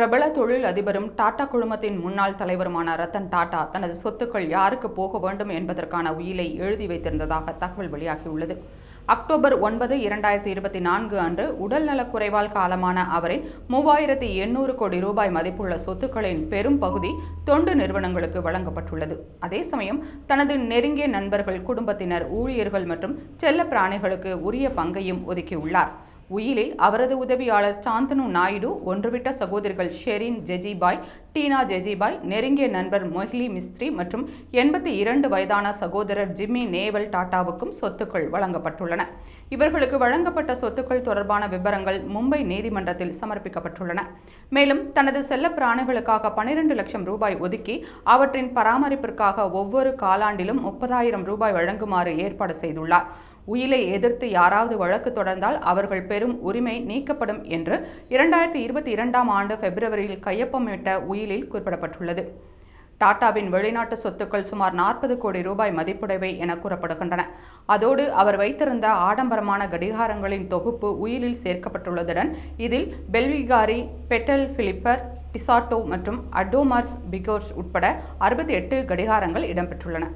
பிரபல தொழில் அதிபரும் டாடா குழுமத்தின் முன்னாள் தலைவருமான ரத்தன் டாடா தனது சொத்துக்கள் யாருக்கு போக வேண்டும் என்பதற்கான உயிலை எழுதி வைத்திருந்ததாக தகவல் வெளியாகியுள்ளது. அக்டோபர் ஒன்பது இரண்டாயிரத்தி இருபத்தி நான்கு அன்று உடல்நலக் குறைவால் காலமான அவரின் மூவாயிரத்தி எண்ணூறு கோடி ரூபாய் மதிப்புள்ள சொத்துக்களின் பெரும் பகுதி தொண்டு நிறுவனங்களுக்கு வழங்கப்பட்டுள்ளது. அதே சமயம் தனது நெருங்கிய நண்பர்கள் குடும்பத்தினர் ஊழியர்கள் மற்றும் செல்ல பிராணிகளுக்கு உரிய பங்கையும் ஒதுக்கியுள்ளார். உயிலில் அவரது உதவியாளர் சாந்தனு நாயுடு ஒன்றுவிட்ட சகோதரிகள் ஷெரின் ஜெஜிபாய் டீனா ஜெஜிபாய் நெருங்கிய நண்பர் மொஹ்லி மிஸ்த்ரி மற்றும் எண்பத்தி இரண்டு வயதான சகோதரர் ஜிம்மி நேவல் டாட்டாவுக்கும் சொத்துக்கள் வழங்கப்பட்டுள்ளன. இவர்களுக்கு வழங்கப்பட்ட சொத்துக்கள் தொடர்பான விவரங்கள் மும்பை நீதிமன்றத்தில் சமர்ப்பிக்கப்பட்டுள்ளன. மேலும் தனது செல்ல பிராணிகளுக்காக பனிரெண்டு லட்சம் ரூபாய் ஒதுக்கி அவற்றின் பராமரிப்பிற்காக ஒவ்வொரு காலாண்டிலும் முப்பதாயிரம் ரூபாய் வழங்குமாறு ஏற்பாடு செய்துள்ளார். உயிலை எதிர்த்து யாராவது வழக்கு தொடர்ந்தால் அவர்கள் பெறும் உரிமை நீக்கப்படும் என்று இரண்டாயிரத்தி இருபத்தி இரண்டாம் ஆண்டு பிப்ரவரியில் கையொப்பமிட்ட உயிர் உயிலில் குறிப்பிடப்பட்டுள்ளது. டாடாவின் வெளிநாட்டு சொத்துக்கள் சுமார் நாற்பது கோடி ரூபாய் மதிப்புடையவை என கூறப்படுகின்றன. அதோடு அவர் வைத்திருந்த ஆடம்பரமான கடிகாரங்களின் தொகுப்பு உயிலில் சேர்க்கப்பட்டுள்ளதுடன் இதில் பெல்விகாரி பெட்டல் பிலிப்பர் டிசாட்டோ மற்றும் அடோமார்ஸ் பிகோர்ஸ் உட்பட அறுபத்தி எட்டு கடிகாரங்கள் இடம்பெற்றுள்ளன.